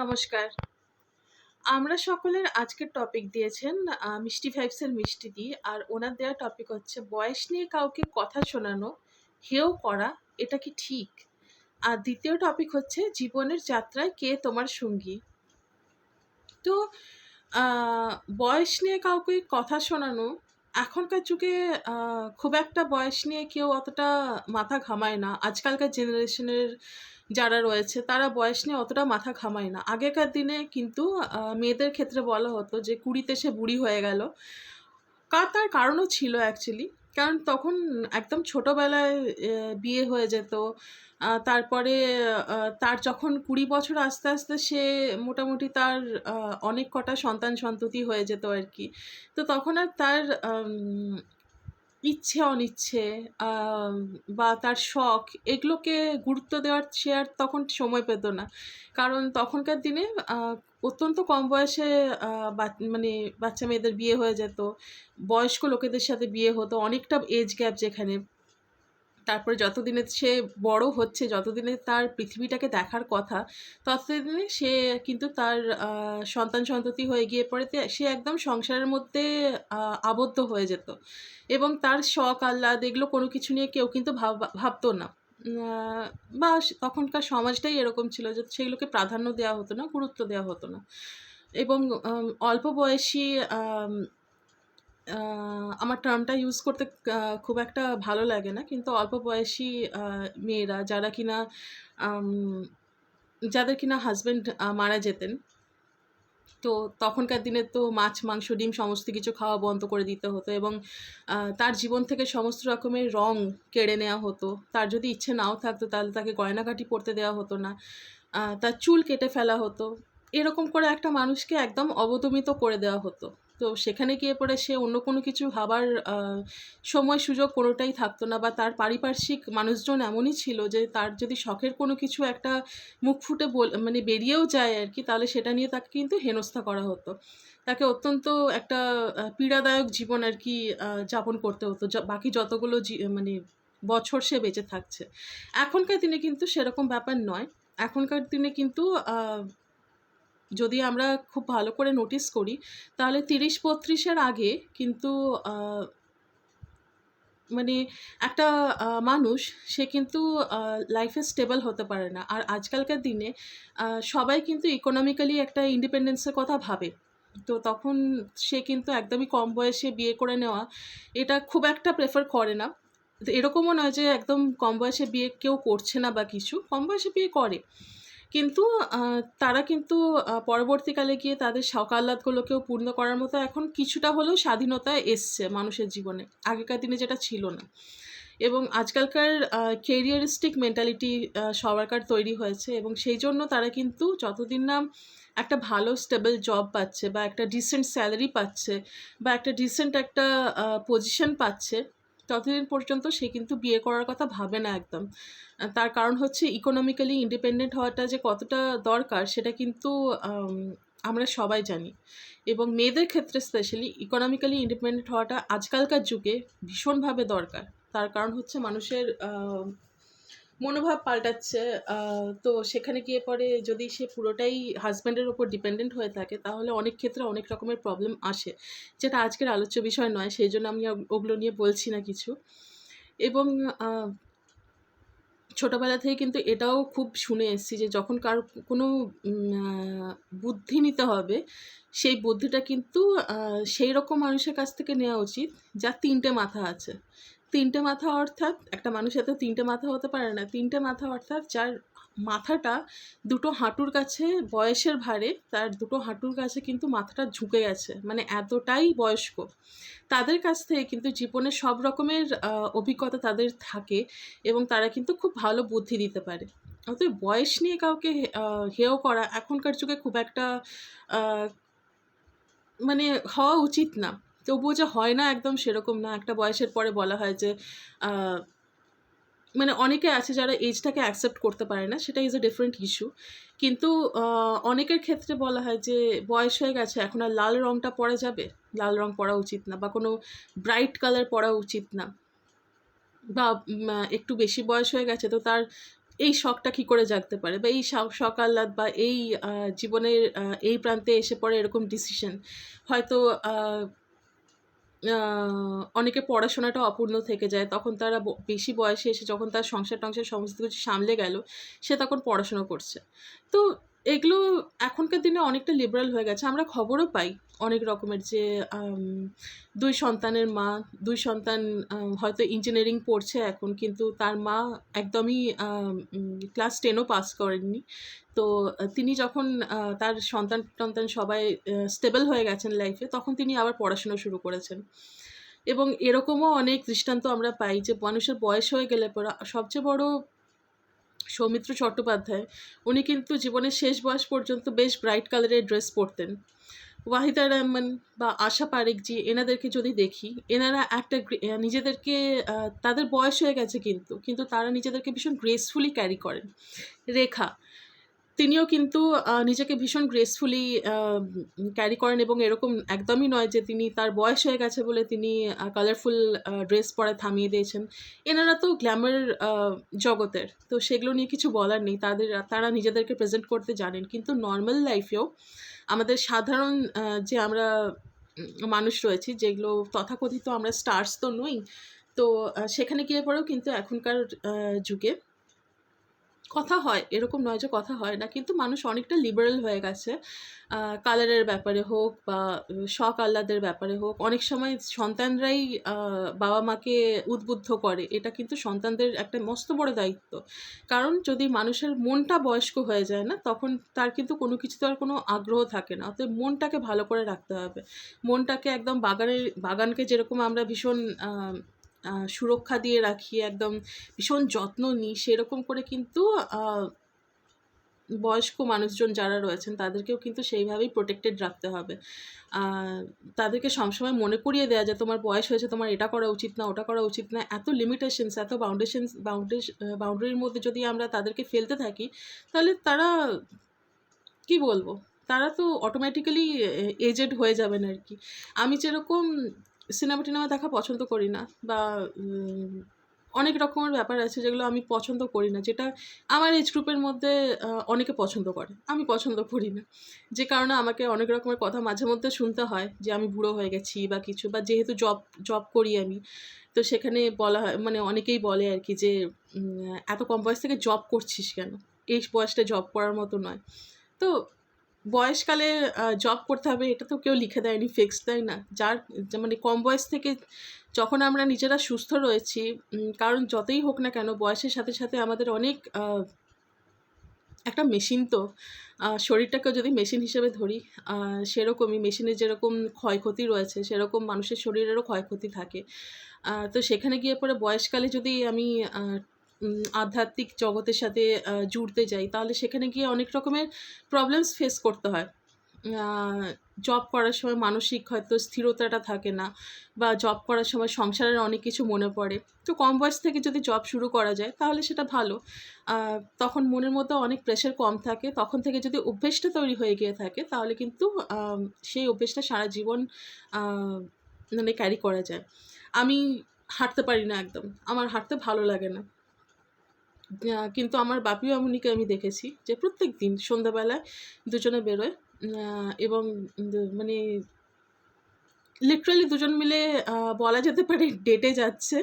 নমস্কার। আমরা সকলের আজকের টপিক দিয়েছেন মিষ্টি ভাইবসের মিষ্টি দি, আর ওনার দেওয়া টপিক হচ্ছে বয়স নিয়ে কাউকে কথা শোনানো, হেও করা, এটা কি ঠিক? আর দ্বিতীয় টপিক হচ্ছে জীবনের যাত্রায় কে তোমার সঙ্গী? তো বয়স নিয়ে কাউকে কথা শোনানো, এখনকার যুগে খুব একটা বয়স নিয়ে কেউ অতটা মাথা ঘামায় না। আজকালকার জেনারেশনের যারা রয়েছে, তারা বয়স নিয়ে অতটা মাথা ঘামায় না। আগেকার দিনে কিন্তু মেয়েদের ক্ষেত্রে বলা হতো যে, কুড়িতে সে বুড়ি হয়ে গেল। কার তার কারণও ছিল অ্যাকচুয়ালি কারণ তখন একদম ছোটোবেলায় বিয়ে হয়ে যেত। তারপরে তার যখন কুড়ি বছর আস্তে আস্তে সে মোটামুটি তার অনেক কটা সন্তান সন্ততি হয়ে যেত আর কি। তো তখন আর তার ইচ্ছে অনিচ্ছে বা তার শখ, এগুলোকে গুরুত্ব দেওয়ার সে আর তখন সময় পেত না। কারণ তখনকার দিনে অত্যন্ত কম বয়সে মানে বাচ্চা মেয়েদের বিয়ে হয়ে যেত, বয়স্ক লোকেদের সাথে বিয়ে হতো, অনেকটা এজ গ্যাপ যেখানে। তারপরে যতদিনে সে বড় হচ্ছে, যতদিনে তার পৃথিবীটাকে দেখার কথা, ততদিনে সে কিন্তু তার সন্তান সন্ততি হয়ে গিয়ে পরে সে একদম সংসারের মধ্যে আবদ্ধ হয়ে যেত। এবং তার শখ, আহ্লাদ এগুলো কোনো কিছু নিয়ে কেউ কিন্তু ভাব, ভাবতো না। বা তখনকার সমাজটাই এরকম ছিল যে সেগুলোকে প্রাধান্য দেওয়া হতো না, গুরুত্ব দেওয়া হতো না। এবং অল্প বয়সী আমার টার্মটা ইউজ করতে খুব একটা ভালো লাগে না। কিন্তু অল্প বয়সী মেয়েরা যারা কিনা যাদের কিনা হাজব্যান্ড মারা যেতেন, তো তখনকার দিনে তো মাছ, মাংস, ডিম সমস্ত কিছু খাওয়া বন্ধ করে দিতে হতো এবং তার জীবন থেকে সমস্ত রকমের রং কেড়ে নেওয়া হতো। তার যদি ইচ্ছে নাও থাকতো তাহলে তাকে গয়নাঘাটি পরতে দেওয়া হতো না তার চুল কেটে ফেলা হতো। এরকম করে একটা মানুষকে একদম অবদমিত করে দেওয়া হতো। তো সেখানে গিয়ে পরে সে অন্য কোনো কিছু ভাবার সময় সুযোগ কোনোটাই থাকতো না বা তার পারিপার্শ্বিক মানুষজন এমনই ছিল যে তার যদি শখের কোনো কিছু একটা মুখ ফুটে বল মানে বেরিয়েও যায় আর কি, তাহলে সেটা নিয়ে তাকে কিন্তু হেনস্থা করা হতো। তাকে অত্যন্ত একটা পীড়াদায়ক জীবন আর কি যাপন করতে হতো। বাকি যতগুলো মানে বছর সে বেঁচে থাকছে। এখনকার দিনে কিন্তু সেরকম ব্যাপার নয়। এখনকার দিনে কিন্তু যদি আমরা খুব ভালো করে নোটিস করি, তাহলে তিরিশ বত্রিশের আগে কিন্তু মানে একটা মানুষ, সে কিন্তু লাইফে স্টেবল হতে পারে না। আর আজকালকার দিনে সবাই কিন্তু ইকোনমিক্যালি একটা ইন্ডিপেন্ডেন্সের কথা ভাবে। তো তখন সে কিন্তু একদমই কম বয়সে বিয়ে করে নেওয়া, এটা খুব একটা প্রেফার করে না। এরকমও নয় যে একদম কম বয়সে বিয়ে কেউ করছে না বা কিছু, কম বয়সে বিয়ে করে। কিন্তু তারা কিন্তু পরবর্তীকালে গিয়ে তাদের শখ আহ্লাদগুলোকেও পূর্ণ করার মতো এখন কিছুটা হলেও স্বাধীনতা এসছে মানুষের জীবনে। আগেকার দিনে যেটা ছিল না। এবং আজকালকার কেরিয়ারিস্টিক মেন্টালিটি সবারকার তৈরি হয়েছে এবং সেই জন্য তারা কিন্তু যতদিন না একটা ভালো স্টেবল জব পাচ্ছে বা একটা ডিসেন্ট স্যালারি পাচ্ছে বা একটা ডিসেন্ট একটা পজিশন পাচ্ছে ততদিন পর্যন্ত সে কিন্তু বিয়ে করার কথা ভাবে না একদম। তার কারণ হচ্ছে ইকোনমিক্যালি ইন্ডিপেন্ডেন্ট হওয়াটা যে কতটা দরকার সেটা কিন্তু আমরা সবাই জানি। এবং মেয়েদের ক্ষেত্রে স্পেশালি ইকোনমিক্যালি ইন্ডিপেন্ডেন্ট হওয়াটা আজকালকার যুগে ভীষণভাবে দরকার। তার কারণ হচ্ছে মানুষের মনোভাব পাল্টাচ্ছে তো সেখানে গিয়ে পরে যদি সে পুরোটাই হাজব্যান্ডের ওপর ডিপেন্ডেন্ট হয়ে থাকে, তাহলে অনেক ক্ষেত্রে অনেক রকমের প্রবলেম আসে। যেটা আজকের আলোচ্য বিষয় নয়, সেই জন্য আমি ওগুলো নিয়ে বলছি না কিছু। এবং ছোটোবেলা থেকে কিন্তু এটাও খুব শুনে এসেছি যে যখন কার কোনো বুদ্ধি নিতে হবে, সেই বুদ্ধিটা কিন্তু সেই রকম মানুষের কাছ থেকে নেওয়া উচিত যার তিনটে মাথা আছে। তিনটে মাথা অর্থাৎ, একটা মানুষের তো তিনটে মাথা হতে পারে না, তিনটে মাথা অর্থাৎ যার মাথাটা দুটো হাঁটুর কাছে বয়সের ভারে তার দুটো হাঁটুর কাছে কিন্তু মাথাটা ঝুঁকে গেছে মানে এতটাই বয়স্ক। তাদের কাছ থেকে কিন্তু জীবনের সব রকমের অভিজ্ঞতা তাদের থাকে এবং তারা কিন্তু খুব ভালো বুদ্ধি দিতে পারে। অতএব বয়স নিয়ে কাউকে হেয় করা এখনকার যুগে খুব একটা মানে হওয়া উচিত না। তবুও যে হয় না একদম সেরকম না। একটা বয়সের পরে বলা হয় যে মানে অনেকে আছে যারা এজটাকে অ্যাকসেপ্ট করতে পারে না, সেটা ইজ এ ডিফারেন্ট ইস্যু কিন্তু অনেকের ক্ষেত্রে বলা হয় যে, বয়স হয়ে গেছে, এখন আর লাল রঙটা পরা যাবে? লাল রং পরা উচিত না, বা কোনো ব্রাইট কালার পরা উচিত না। বা একটু বেশি বয়স হয়ে গেছে, তো তার এই শখটা কী করে জাগতে পারে? বা এই শখ আহ্লাদ বা এই জীবনের এই প্রান্তে এসে পড়ে এরকম ডিসিশন হয়তো অনেকে পড়াশোনাটা অপূর্ণ থেকে যায়, তখন তারা বেশি বয়সে এসে যখন তার সংসার টংসার সমস্ত কিছু সামলে গেল, সে তখন পড়াশোনা করছে। তো এগুলো এখনকার দিনে অনেকটা লিবারাল হয়ে গেছে। আমরা খবরও পাই অনেক রকমের যে দুই সন্তানের মা, দুই সন্তান হয়তো ইঞ্জিনিয়ারিং পড়ছে এখন, কিন্তু তার মা একদমই ক্লাস টেনও পাস করেননি। তো, তিনি যখন তার সন্তান টন্তান সবাই স্টেবল হয়ে গেছেন লাইফে তখন তিনি আবার পড়াশুনো শুরু করেছেন। এবং এরকমও অনেক দৃষ্টান্ত আমরা পাই যে, মানুষের বয়স হয়ে গেলে পরে, সবচেয়ে বড় সৌমিত্র চট্টোপাধ্যায়, উনি কিন্তু জীবনের শেষ বয়স পর্যন্ত বেশ ব্রাইট কালারের ড্রেস পরতেন। ওয়াহিদা রহমান বা আশা পারেকজি এনাদেরকে যদি দেখি, এনারা একটা নিজেদেরকে তাদের বয়স হয়ে গেছে কিন্তু কিন্তু তারা নিজেদেরকে ভীষণ গ্রেসফুলি ক্যারি করেন। রেখা তিনিও কিন্তু নিজেকে ভীষণ গ্রেসফুলি ক্যারি করেন এবং এরকম একদমই নয় যে তিনি তার বয়স হয়ে গেছে বলে তিনি কালারফুল ড্রেস পরে থামিয়ে দিয়েছেন। এনারা তো গ্ল্যামার জগতের, তো সেগুলো নিয়ে কিছু বলার নেই। তাদের, তারা নিজেদেরকে প্রেজেন্ট করতে জানেন। কিন্তু নর্মাল লাইফেও আমাদের সাধারণ যে আমরা মানুষ রয়েছি, যেগুলো তথাকথিত আমরা স্টার্স তো নই, তো সেখানে গিয়ে পরেও কিন্তু এখনকার যুগে কথা হয়, এরকম নয় যে কথা হয় না, কিন্তু মানুষ অনেকটা লিবারেল হয়ে গেছে। কালারের ব্যাপারে হোক বা শখ আহ্লাদের ব্যাপারে হোক, অনেক সময় সন্তানরাই বাবা মাকে উদ্বুদ্ধ করে। এটা কিন্তু সন্তানদের একটা মস্ত বড় দায়িত্ব। কারণ যদি মানুষের মনটা বয়স্ক হয়ে যায় না, তখন তার কিন্তু কোনো কিছুতে আর কোনো আগ্রহ থাকে না। অতএব মনটাকে ভালো করে রাখতে হবে। মনটাকে একদম বাগানের, বাগানকে যেরকম আমরা ভীষণ সুরক্ষা দিয়ে রাখি, একদম ভীষণ যত্ন নিই। সেরকম করে কিন্তু বয়স্ক মানুষজন যারা রয়েছেন, তাদেরকেও কিন্তু সেইভাবেই প্রোটেক্টেড রাখতে হবে। তাদেরকে সবসময় মনে করিয়ে দেওয়া যে, তোমার বয়স হয়েছে, তোমার এটা করা উচিত না, ওটা করা উচিত না। এত লিমিটেশনস এত বাউন্ডেশনস বাউন্ডেশ বাউন্ডারির মধ্যে যদি আমরা তাদেরকে ফেলতে থাকি, তাহলে তারা, কি বলব? তারা তো অটোমেটিক্যালি এজেড হয়ে যাবেন আর কি। আমি যেরকম সিনেমা টিনেমা দেখা পছন্দ করি না বা অনেক রকমের ব্যাপার আছে যেগুলো আমি পছন্দ করি না, যেটা আমার এজ গ্রুপের মধ্যে অনেকে পছন্দ করে। আমি পছন্দ করি না। যে কারণে আমাকে অনেক রকমের কথা মাঝে মধ্যে শুনতে হয় যে আমি বুড়ো হয়ে গেছি বা কিছু, বা যেহেতু জব জব করি আমি, তো সেখানে বলা হয় মানে অনেকেই বলে আর কি যে এত কম বয়স থেকে জব করছিস কেন? এই বয়সটা জব করার মতো নয়। তো বয়সকালে জব করতে হবে, এটা তো কেউ লিখে দেয়নি ফিক্স দেয় না। যার মানে কম বয়স থেকে যখন আমরা নিজেরা সুস্থ রয়েছি কারণ যতই হোক না কেন, বয়সের সাথে সাথে আমাদের অনেক একটা মেশিন তো শরীরটাকে যদি মেশিন হিসেবে ধরি সেরকমই মেশিনের যেরকম ক্ষয়ক্ষতি রয়েছে, সেরকম মানুষের শরীরেরও ক্ষয়ক্ষতি থাকে। তো সেখানে গিয়ে পরে বয়সকালে যদি আমি আধ্যাত্মিক জগতের সাথে জুড়তে যাই, তাহলে সেখানে গিয়ে অনেক রকমের প্রবলেমস ফেস করতে হয়। জব করার সময় মানসিক হয়তো স্থিরতাটা থাকে না, বা জব করার সময় সংসারের অনেক কিছু মনে পড়ে। তো কম বয়স থেকে যদি জব শুরু করা যায়, তাহলে সেটা ভালো। তখন মনের মধ্যে অনেক প্রেশার কম থাকে, তখন থেকে যদি অভ্যেসটা তৈরি হয়ে গিয়ে থাকে, তাহলে কিন্তু সেই অভ্যেসটা সারা জীবন মানে ক্যারি করা যায়। আমি হাঁটতে পারি না একদম, আমার হাঁটতে ভালো লাগে না। কিন্তু আমার বাপি মামুনিকে আমি দেখেছি যে প্রত্যেক দিন সন্ধ্যাবেলায় দুজনে বেরোয় এবং মানে লিটারালি দুজন মিলে বলা যেতে পারে ডেটে যাচ্ছে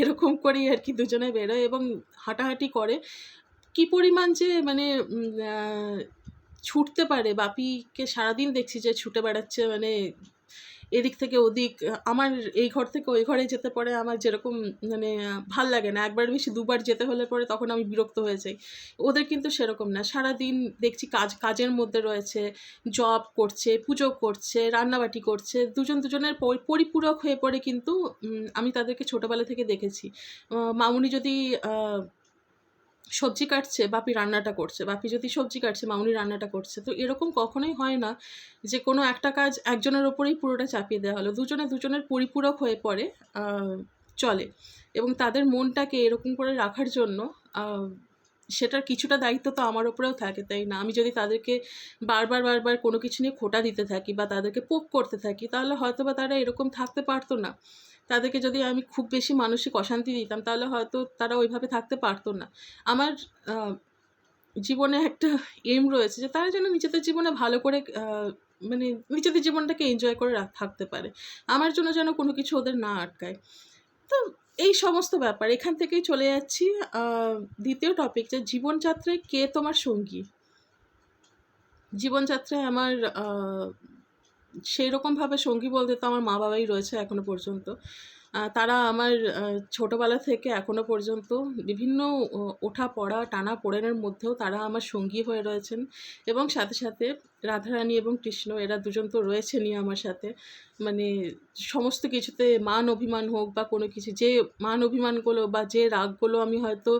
এরকম করেই আর কি দুজনে বেরোয় এবং হাঁটাহাঁটি করে। কি পরিমাণ যে মানে ছুটতে পারে, বাপিকে সারাদিন দেখছি যে ছুটে বেড়াচ্ছে মানে এদিক থেকে ওদিক, আমার এই ঘর থেকে ওই ঘরে যেতে পরে আমার যেরকম মানে ভালো লাগে না, একবার বেশি দুবার যেতে হলে পরে তখন আমি বিরক্ত হয়ে যাই। ওদের কিন্তু সেরকম না, সারাদিন দেখছি কাজ, কাজের মধ্যে রয়েছে জব করছে, পুজো করছে, রান্নাবাটি করছে, দুজন দুজনের পরি- পরিপূরক হয়ে পড়ে কিন্তু আমি তাদেরকে ছোটোবেলা থেকে দেখেছি। মামুনি যদি সবজি কাটছে, বাপি রান্নাটা করছে। বাপি যদি সবজি কাটছে মামুনি রান্নাটা করছে। তো এরকম কখনোই হয় না যে কোনো একটা কাজ একজনের ওপরেই পুরোটা চাপিয়ে দেওয়া হলো। দুজনে দুজনের পরিপূরক হয়ে পড়ে চলে। এবং তাদের মনটাকে এরকম করে রাখার জন্য সেটার কিছুটা দায়িত্ব তো আমার ওপরেও থাকে, তাই না? আমি যদি তাদেরকে বারবার বারবার কোনো কিছু নিয়ে খোটা দিতে থাকি বা তাদেরকে পোক করতে থাকি, তাহলে হয়তো বা তারা এরকম থাকতে পারতো না। তাদেরকে যদি আমি খুব বেশি মানসিক অশান্তি দিতাম, তাহলে হয়তো তারা ওইভাবে থাকতে পারতো না। আমার জীবনে একটা এম রয়েছে যে তারা যেন নিজেদের জীবনে ভালো করে মানে নিজেদের জীবনটাকে এনজয় করে থাকতে পারে। আমার জন্য যেন কোনো কিছু ওদের না আটকায়। তো এই সমস্ত ব্যাপার। এখান থেকেই চলে যাচ্ছি। দ্বিতীয় টপিক যে জীবনযাত্রায় কে তোমার সঙ্গী? জীবনযাত্রায় আমার সেই রকমভাবে সঙ্গী বলতে তো আমার মা বাবাই রয়েছে এখনও পর্যন্ত। তারা আমার ছোটবেলা থেকে এখনও পর্যন্ত বিভিন্ন ওঠা পড়া, টানা পোড়েনের মধ্যেও তারা আমার সঙ্গী হয়ে রয়েছেন এবং সাথে সাথে রাধারানী এবং কৃষ্ণ এরা দুজন তো রয়েছেনই আমার সাথে। মানে সমস্ত কিছুতে মান অভিমান হোক বা কোনো কিছু, যে মান অভিমানগুলো বা যে রাগগুলো আমি হয়তো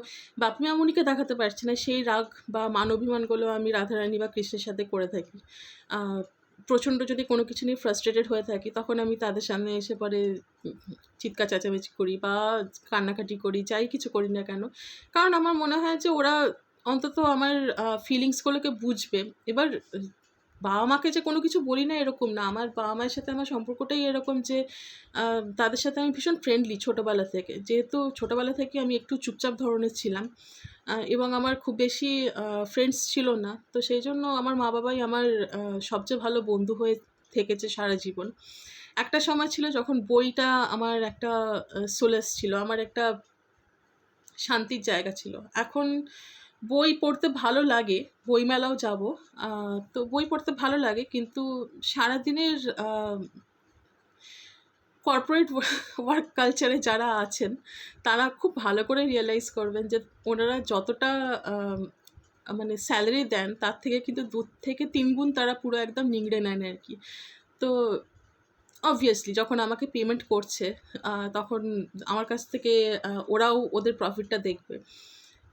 বাপি মামুনিকে দেখাতে পারছি না, সেই রাগ বা মান অভিমানগুলো আমি রাধারানী বা কৃষ্ণের সাথে করে থাকি। প্রচণ্ড যদি কোনো কিছু নিয়ে ফ্রাস্ট্রেটেড হয়ে থাকি, তখন আমি তাদের সামনে এসে পরে চিৎকার চেঁচামেচি করি বা কান্নাকাটি করি, যাই কিছু করি না কেন। কারণ আমার মনে হয় যে ওরা অন্তত আমার ফিলিংসগুলোকে বুঝবে। এবার বাবা মাকে যে কোনো কিছু বলি না এরকম না। আমার বাবা মায়ের সাথে আমার সম্পর্কটাই এরকম যে তাদের সাথে আমি ভীষণ ফ্রেন্ডলি ছোটোবেলা থেকে। যেহেতু ছোটোবেলা থেকে আমি একটু চুপচাপ ধরনের ছিলাম এবং আমার খুব বেশি ফ্রেন্ডস ছিল না। তো সেই জন্য আমার মা বাবাই আমার সবচেয়ে ভালো বন্ধু হয়ে থেকেছে সারা জীবন। একটা সময় ছিল যখন বইটা আমার একটা সোলেস ছিল। আমার একটা শান্তির জায়গা ছিল। এখন বই পড়তে ভালো লাগে, বইমেলাও যাব। তো বই পড়তে ভালো লাগে, কিন্তু সারাদিনের কর্পোরেট ওয়ার্ক কালচারে যারা আছেন, তারা খুব ভালো করে রিয়েলাইজ করবেন যে ওনারা যতটা মানে স্যালারি দেন, তার থেকে কিন্তু দু থেকে তিন গুণ তারা পুরো একদম নিংড়ে নেন আর কি। তো অবভিয়াসলি যখন আমাকে পেমেন্ট করছে তখন আমার কাছ থেকে ওরাও ওদের প্রফিটটা দেখবে।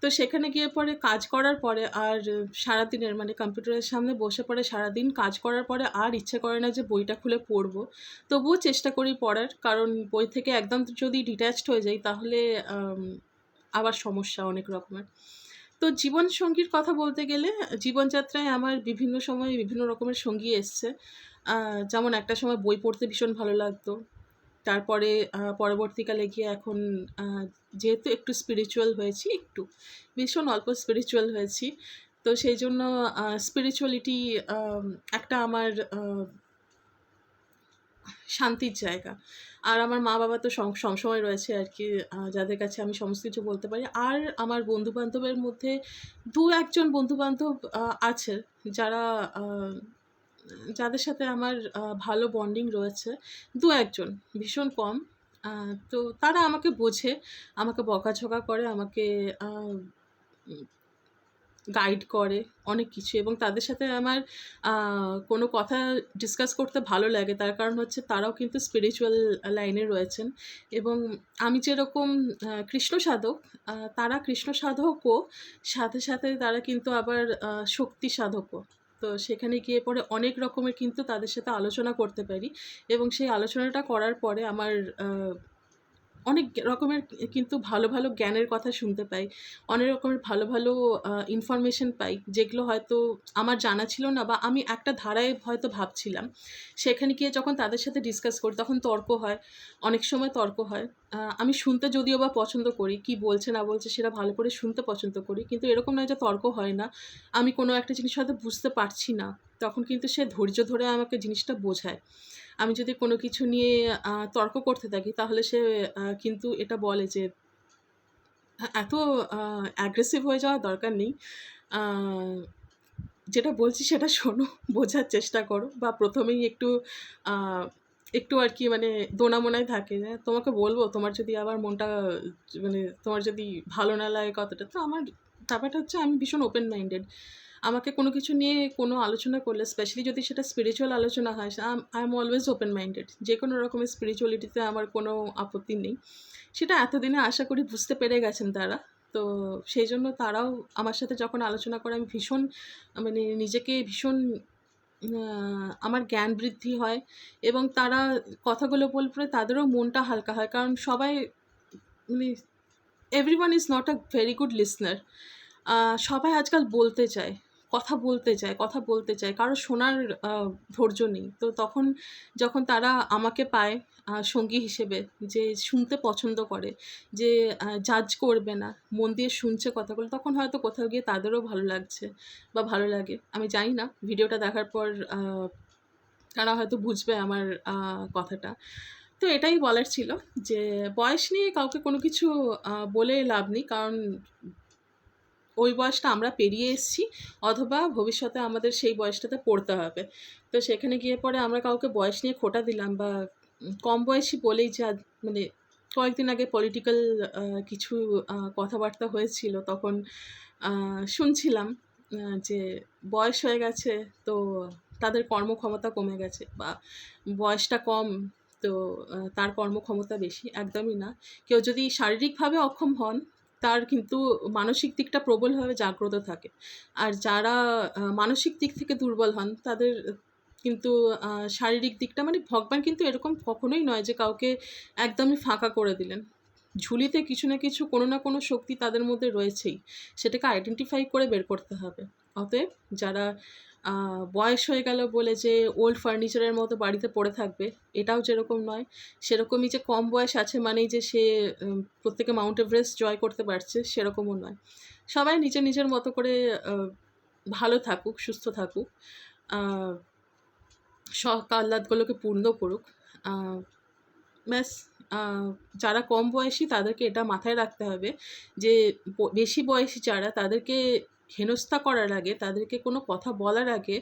তো সেখানে গিয়ে পরে কাজ করার পরে আর সারাদিনের মানে কম্পিউটারের সামনে বসে পড়ে সারাদিন কাজ করার পরে আর ইচ্ছে করে না যে বইটা খুলে পড়ব। তবুও চেষ্টা করি পড়ার, কারণ বই থেকে একদম যদি ডিট্যাচড হয়ে যাই তাহলে আবার সমস্যা অনেক রকমের। তো জীবন সঙ্গীর কথা বলতে গেলে, জীবনযাত্রায় আমার বিভিন্ন সময় বিভিন্ন রকমের সঙ্গী এসছে। যেমন একটা সময় বই পড়তে ভীষণ ভালো লাগতো। তারপরে পরবর্তীকালে গিয়ে এখন যেহেতু একটু স্পিরিচুয়াল হয়েছি, একটু, ভীষণ অল্প স্পিরিচুয়াল হয়েছি, তো সেই জন্য স্পিরিচুয়ালিটি একটা আমার শান্তির জায়গা। আর আমার মা বাবা তো সবসময় রয়েছে আর কি যাদের কাছে আমি সমস্ত কিছু বলতে পারি। আর আমার বন্ধু বান্ধবের মধ্যে দু একজন বন্ধু বান্ধব আছে, যারা যাদের সাথে আমার ভালো বন্ডিং রয়েছে, দু একজন, ভীষণ কম। তো তারা আমাকে বোঝে, আমাকে বকাঝকা করে, আমাকে গাইড করে অনেক কিছু এবং তাদের সাথে আমার কোনো কথা ডিসকাস করতে ভালো লাগে। তার কারণ হচ্ছে তারাও কিন্তু স্পিরিচুয়াল লাইনে রয়েছেন এবং আমি যেরকম কৃষ্ণ সাধক তারা কৃষ্ণ সাধকও, সাথে সাথে তারা কিন্তু আবার শক্তি সাধকও। তো সেখানে গিয়ে পরে অনেক রকমের কিন্তু তাদের সাথে আলোচনা করতে পারি এবং সেই আলোচনাটা করার পরে আমার অনেক রকমের কিন্তু ভালো ভালো জ্ঞানের কথা শুনতে পাই। অনেক রকমের ভালো ভালো ইনফরমেশন পাই যেগুলো হয়তো আমার জানা ছিল না বা আমি একটা ধারায় হয়তো ভাবছিলাম। সেখানে গিয়ে যখন তাদের সাথে ডিসকাস করি তখন তর্ক হয়, অনেক সময় তর্ক হয়। আমি শুনতে যদিও বা পছন্দ করি কি বলছে না বলছে সেটা ভালো করে শুনতে পছন্দ করি কিন্তু এরকম নয় যে তর্ক হয় না। আমি কোনো একটা জিনিস হয়তো বুঝতে পারছি না তখন কিন্তু সে ধৈর্য ধরে আমাকে জিনিসটা বোঝায়। আমি যদি কোনো কিছু নিয়ে তর্ক করতে থাকি তাহলে সে কিন্তু এটা বলে যে "হ্যাঁ, এত অ্যাগ্রেসিভ হয়ে যাওয়ার দরকার নেই। যেটা বলছি সেটা শোনো বোঝার চেষ্টা করো। বা প্রথমেই একটু একটু আর কি মানে দোনামোনায় থাকে, যে তোমাকে বলব তোমার যদি আবার মনটা মানে তোমার যদি ভালো না লাগে কতটা তো আমার ব্যাপারটা হচ্ছে আমি ভীষণ ওপেন মাইন্ডেড আমাকে কোনো কিছু নিয়ে কোনো আলোচনা করলে স্পেশালি যদি সেটা স্পিরিচুয়াল আলোচনা হয় I am always open minded যে কোনো রকমের স্পিরিচুয়ালিটিতে আমার কোনো আপত্তি নেই। সেটা এতদিনে আশা করি বুঝতে পেরে গেছেন তারা। তো সেই জন্য তারাও আমার সাথে যখন আলোচনা করে, আমি ভীষণ মানে নিজেকে ভীষণ আমার জ্ঞান বৃদ্ধি হয় এবং তারা কথাগুলো বল পরে তাদেরও মনটা হালকা হয়। কারণ সবাই মানে everyone is not a very good listener সবাই আজকাল বলতে চায়। কথা বলতে চায়, কথা বলতে চায়, কারও শোনার ধৈর্য নেই। তো তখন যখন তারা আমাকে পায় সঙ্গী হিসেবে যে শুনতে পছন্দ করে, যে জাজ করবে না, মন দিয়ে শুনছে কথাগুলো, তখন হয়তো কোথাও গিয়ে তাদেরও ভালো লাগছে বা ভালো লাগে। আমি জানি না, ভিডিওটা দেখার পর তারা হয়তো বুঝবে আমার কথাটা। তো এটাই বলার ছিল যে, বয়স নিয়ে কাউকে কোনো কিছু বলে লাভ নেই, কারণ ওই বয়সটা আমরা পেরিয়ে এসেছি, অথবা ভবিষ্যতে আমাদের সেই বয়সটাতে পড়তে হবে। তো সেখানে গিয়ে পরে আমরা কাউকে বয়স নিয়ে খোটা দিলাম বা কম বয়সী বলেই যে মানে কয়েকদিন আগে পলিটিক্যাল কিছু কথাবার্তা হয়েছিল, তখন শুনছিলাম যে বয়স হয়ে গেছে তো তাদের কর্মক্ষমতা কমে গেছে বা বয়সটা কম তো তার কর্মক্ষমতা বেশি, একদমই না। কেউ যদি শারীরিকভাবে অক্ষম হন তার কিন্তু মানসিক দিকটা প্রবলভাবে জাগ্রত থাকে। আর যারা মানসিক দিক থেকে দুর্বল হন, তাদের কিন্তু শারীরিক দিকটা মানে ভগবান কিন্তু এরকম কখনোই নয় যে কাউকে একদমই ফাঁকা করে দিলেন। ঝুলিতে কিছু না কিছু, কোনো না কোনো শক্তি তাদের মধ্যে রয়েছেই। সেটাকে আইডেন্টিফাই করে বের করতে হবে। অতএব যারা বয়স হয়ে গেল বলে যে ওল্ড ফার্নিচারের মতো বাড়িতে পড়ে থাকবে, এটাও যেরকম নয়। সেরকমই যে কম বয়স আছে মানেই যে সে প্রত্যেকে মাউন্ট এভারেস্ট জয় করতে পারছে, সেরকমও নয়। সবাই নিজের নিজের মতো করে ভালো থাকুক, সুস্থ থাকুক। শখ আহ্লাদগুলোকে পূর্ণ করুক। ব্যাস যারা কম বয়সী তাদেরকে এটা মাথায় রাখতে হবে যে বেশি বয়সী যারা তাদেরকে হেনস্থা করার আগে, তাদেরকে কোনো কথা বলার আগে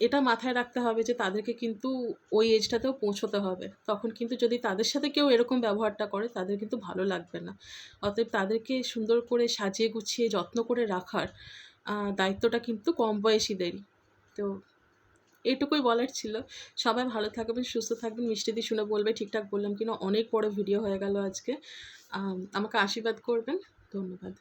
এটা মাথায় রাখতে হবে যে তাদেরকে কিন্তু ওই এজটাতেও পৌঁছতে হবে। তখন কিন্তু যদি তাদের সাথে কেউ এরকম ব্যবহারটা করে, তাদের কিন্তু ভালো লাগবে না। অতএব তাদেরকে সুন্দর করে সাজিয়ে গুছিয়ে, যত্ন করে রাখার দায়িত্বটা কিন্তু কম বয়সীদেরই। তো এইটুকুই বলার ছিল। সবাই ভালো থাকবেন, সুস্থ থাকবেন। মিষ্টি দিয়ে শুনে বলবে, ঠিকঠাক বললাম কিনা, অনেক বড় ভিডিও হয়ে গেল আজকে। আমাকে আশীর্বাদ করবেন। ধন্যবাদ।